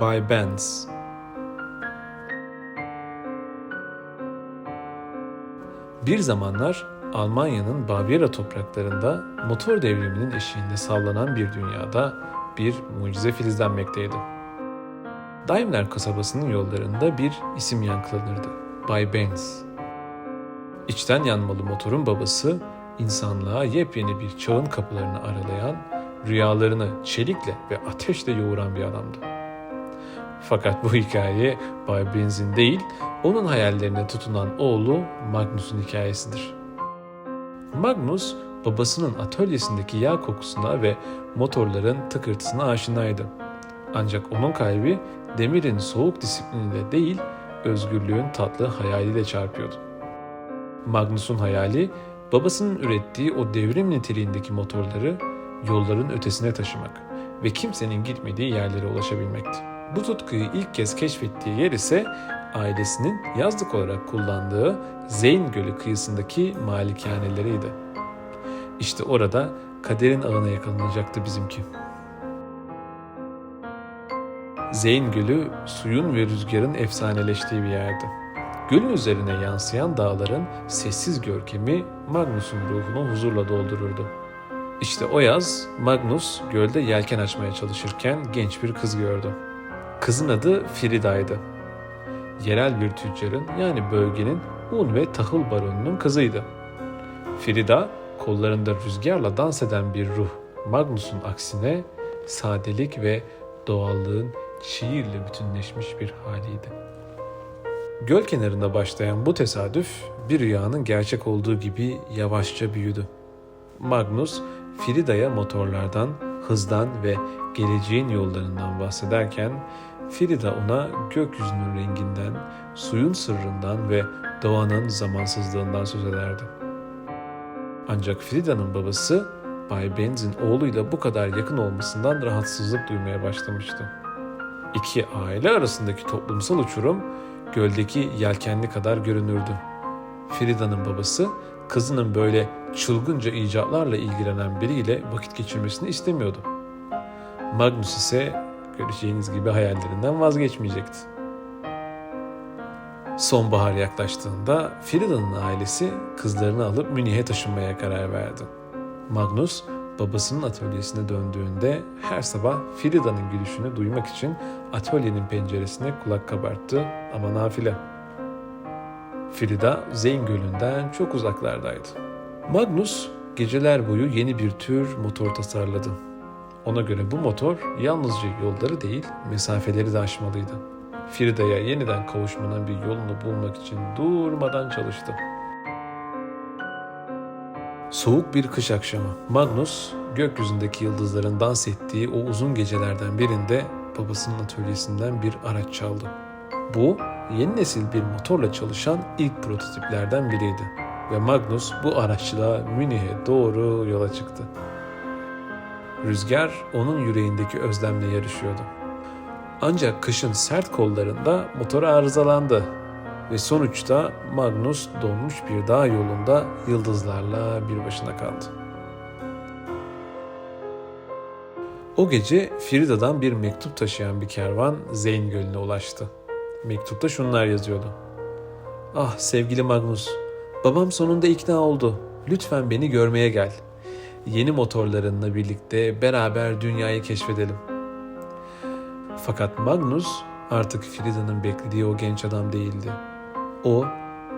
by Benz. Bir zamanlar Almanya'nın Bavyera topraklarında motor devriminin eşiğinde sallanan bir dünyada bir mucize filizlenmekteydi. Daimler kasabasının yollarında bir isim yankılanırdı. Bay Benz. İçten yanmalı motorun babası, insanlığa yepyeni bir çağın kapılarını aralayan, rüyalarını çelikle ve ateşle yoğuran bir adamdı. Fakat bu hikaye Bay Benz'in değil, onun hayallerine tutunan oğlu Magnus'un hikayesidir. Magnus, babasının atölyesindeki yağ kokusuna ve motorların tıkırtısına aşinaydı. Ancak onun kalbi demirin soğuk disipliniyle değil, özgürlüğün tatlı hayaliyle çarpıyordu. Magnus'un hayali, babasının ürettiği o devrim niteliğindeki motorları yolların ötesine taşımak ve kimsenin gitmediği yerlere ulaşabilmekti. Bu tutkuyu ilk kez keşfettiği yer ise ailesinin yazlık olarak kullandığı Zeyn Gölü kıyısındaki malikaneleriydi. İşte orada kaderin ağına yakalanacaktı bizimki. Zeyn Gölü suyun ve rüzgarın efsaneleştiği bir yerdi. Gölün üzerine yansıyan dağların sessiz görkemi Magnus'un ruhunu huzurla doldururdu. İşte o yaz Magnus gölde yelken açmaya çalışırken genç bir kız gördü. Kızın adı Frida'ydı. Yerel bir tüccarın yani bölgenin un ve tahıl baronunun kızıydı. Frida kollarında rüzgarla dans eden bir ruh. Magnus'un aksine sadelik ve doğallığın şiirle bütünleşmiş bir haliydi. Göl kenarında başlayan bu tesadüf bir rüyanın gerçek olduğu gibi yavaşça büyüdü. Magnus, Frida'ya motorlardan, hızdan ve geleceğin yollarından bahsederken Frida ona gökyüzünün renginden, suyun sırrından ve doğanın zamansızlığından söz ederdi. Ancak Frida'nın babası Bay Benz'in oğluyla bu kadar yakın olmasından rahatsızlık duymaya başlamıştı. İki aile arasındaki toplumsal uçurum göldeki yelkenli kadar görünürdü. Frida'nın babası kızının böyle çılgınca icatlarla ilgilenen biriyle vakit geçirmesini istemiyordu. Magnus ise göreceğiniz gibi hayallerinden vazgeçmeyecekti. Sonbahar yaklaştığında Frida'nın ailesi kızlarını alıp Münih'e taşınmaya karar verdi. Magnus babasının atölyesine döndüğünde her sabah Frida'nın gülüşünü duymak için atölyenin penceresine kulak kabarttı ama nafile. Frida Zeyn Gölü'nden çok uzaklardaydı. Magnus geceler boyu yeni bir tür motor tasarladı. Ona göre bu motor yalnızca yolları değil mesafeleri de aşmalıydı. Frida'ya yeniden kavuşmanın bir yolunu bulmak için durmadan çalıştı. Soğuk bir kış akşamı Magnus gökyüzündeki yıldızların dans ettiği o uzun gecelerden birinde babasının atölyesinden bir araç çaldı. Bu yeni nesil bir motorla çalışan ilk prototiplerden biriydi ve Magnus bu araçla Münih'e doğru yola çıktı. Rüzgar onun yüreğindeki özlemle yarışıyordu. Ancak kışın sert kollarında motor arızalandı ve sonuçta Magnus donmuş bir dağ yolunda yıldızlarla bir başına kaldı. O gece Frida'dan bir mektup taşıyan bir kervan Zeyn Gölü'ne ulaştı. Mektupta şunlar yazıyordu. Ah sevgili Magnus, babam sonunda ikna oldu. Lütfen beni görmeye gel. Yeni motorlarınla birlikte beraber dünyayı keşfedelim. Fakat Magnus artık Frida'nın beklediği o genç adam değildi. O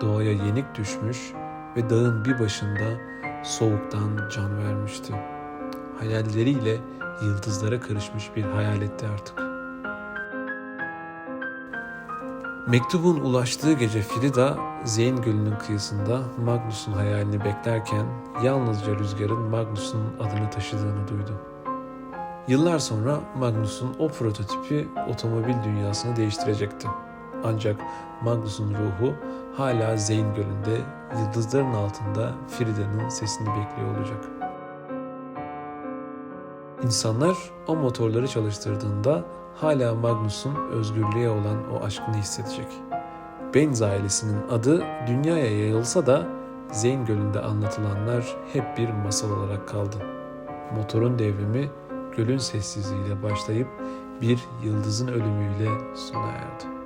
doğaya yenik düşmüş ve dağın bir başında soğuktan can vermişti. Hayalleriyle yıldızlara karışmış bir hayaletti artık. Mektubun ulaştığı gece Frida, Zeyn Gölü'nün kıyısında Magnus'un hayalini beklerken yalnızca rüzgarın Magnus'un adını taşıdığını duydu. Yıllar sonra Magnus'un o prototipi otomobil dünyasını değiştirecekti. Ancak Magnus'un ruhu hala Zeyn Gölü'nde yıldızların altında Frida'nın sesini bekliyor olacak. İnsanlar o motorları çalıştırdığında hala Magnus'un özgürlüğe olan o aşkını hissedecek. Benz ailesinin adı dünyaya yayılsa da Zeyn Gölü'nde anlatılanlar hep bir masal olarak kaldı. Motorun devrimi gölün sessizliğiyle başlayıp bir yıldızın ölümüyle sona erdi.